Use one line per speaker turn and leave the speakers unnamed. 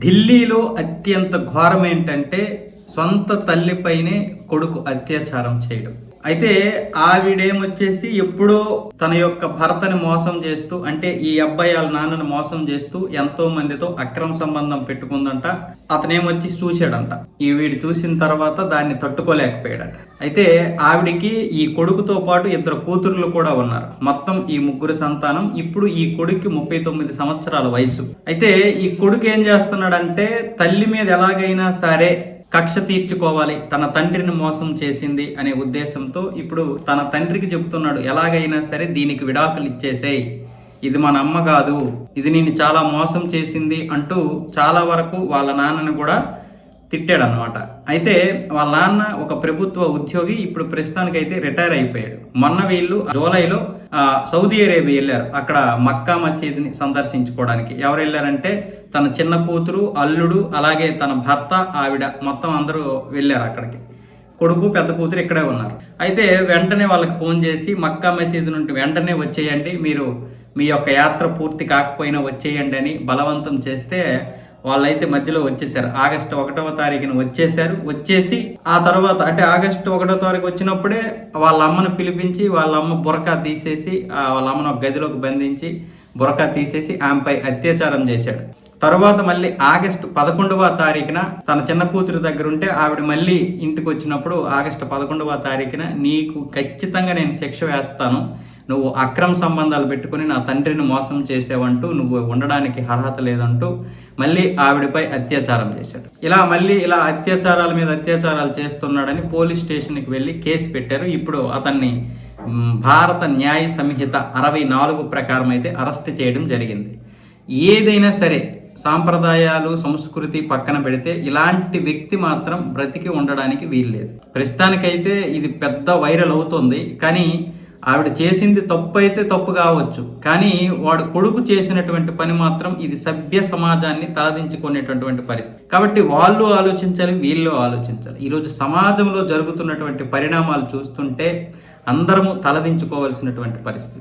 ఢిల్లీలో అత్యంత ఘోరం ఏంటంటే సొంత తల్లిపైనే కొడుకు అత్యాచారం చేయడం. అయితే ఆవిడేమొచ్చేసి ఎప్పుడో తన యొక్క భర్తని మోసం చేస్తూ అంటే ఈ అబ్బాయి వాళ్ళ నాన్నని మోసం చేస్తూ ఎంతో మందితో అక్రమ సంబంధం పెట్టుకుందంట. అతనేమొచ్చి చూశాడంట. ఈ వీడు చూసిన తర్వాత దాన్ని తట్టుకోలేకపోయాడట. అయితే ఆవిడికి ఈ కొడుకుతో పాటు ఇద్దరు కూతుర్లు కూడా ఉన్నారు. మొత్తం ఈ ముగ్గురు సంతానం ఇప్పుడు ఈ కొడుక్కి ముప్పై తొమ్మిది సంవత్సరాల వయసు. అయితే ఈ కొడుకు ఏం చేస్తున్నాడంటే తల్లి మీద ఎలాగైనా సరే కక్ష తీర్చుకోవాలి తన తండ్రిని మోసం చేసింది అనే ఉద్దేశంతో ఇప్పుడు తన తండ్రికి చెప్తున్నాడు ఎలాగైనా సరే దీనికి విడాకులు ఇచ్చేసేయ్. ఇది మన అమ్మ కాదు ఇది నేను చాలా మోసం చేసింది అంటూ చాలా వరకు వాళ్ళ నాన్నని కూడా తిట్టాడు అనమాట అయితే వాళ్ళ నాన్న ఒక ప్రభుత్వ ఉద్యోగి ఇప్పుడు ప్రస్తుతానికి అయితే రిటైర్ అయిపోయాడు. మొన్న వీళ్ళు జూలైలో సౌదీ అరేబియా వెళ్ళారు. అక్కడ మక్కా మసీద్ని సందర్శించుకోవడానికి. ఎవరు వెళ్ళారంటే తన చిన్న కూతురు అల్లుడు అలాగే తన భర్త ఆవిడ. మొత్తం అందరూ వెళ్ళారు అక్కడికి. కొడుకు పెద్ద కూతురు ఇక్కడే ఉన్నారు. అయితే వెంటనే వాళ్ళకి ఫోన్ చేసి మక్కా మసీదు నుండి వెంటనే వచ్చేయండి. మీరు మీ యొక్క యాత్ర పూర్తి కాకపోయినా వచ్చేయండి అని బలవంతం చేస్తే వాళ్ళైతే మధ్యలో వచ్చేసారు. ఆగస్టు ఒకటవ తారీఖున వచ్చేసారు. వచ్చేసి ఆ తర్వాత అంటే ఆగస్టు ఒకటో తారీఖు వచ్చినప్పుడే వాళ్ళ అమ్మను పిలిపించి వాళ్ళ అమ్మ బురకా తీసేసి వాళ్ళ అమ్మను ఒక గదిలోకి బంధించి బురకా తీసేసి ఆమెపై అత్యాచారం చేశాడు. తరువాత మళ్ళీ ఆగస్టు పదకొండవ తారీఖున తన చిన్న కూతురు దగ్గర ఉంటే ఆవిడ మళ్ళీ ఇంటికి వచ్చినప్పుడు ఆగస్టు పదకొండవ తారీఖున నీకు ఖచ్చితంగా నేను శిక్ష వేస్తాను. నువ్వు అక్రమ సంబంధాలు పెట్టుకుని నా తండ్రిని మోసం చేసావంటూ నువ్వు ఉండడానికి అర్హత లేదంటూ మళ్ళీ ఆవిడపై అత్యాచారం చేశాడు. ఇలా మళ్ళీ ఇలా అత్యాచారాల మీద అత్యాచారాలు చేస్తున్నాడని పోలీస్ స్టేషన్కి వెళ్ళి కేసు పెట్టారు. ఇప్పుడు అతన్ని భారత న్యాయ సంహిత అరవై నాలుగు ప్రకారం అయితే అరెస్ట్ చేయడం జరిగింది. ఏదైనా సరే సాంప్రదాయాలు సంస్కృతి పక్కన పెడితే ఇలాంటి వ్యక్తి మాత్రం బ్రతికి ఉండడానికి వీల్లేదు. ప్రస్తుతానికైతే ఇది పెద్ద వైరల్ అవుతుంది. కానీ ఆవిడ చేసింది తప్పు అయితే తప్పు కావచ్చు కానీ వాడు కొడుకు చేసినటువంటి పని మాత్రం ఇది సభ్య సమాజాన్ని తలదించుకునేటటువంటి పరిస్థితి. కాబట్టి వాళ్ళు ఆలోచించాలి వీళ్ళు ఆలోచించాలి. ఈరోజు సమాజంలో జరుగుతున్నటువంటి పరిణామాలు చూస్తుంటే అందరము తలదించుకోవాల్సినటువంటి పరిస్థితి.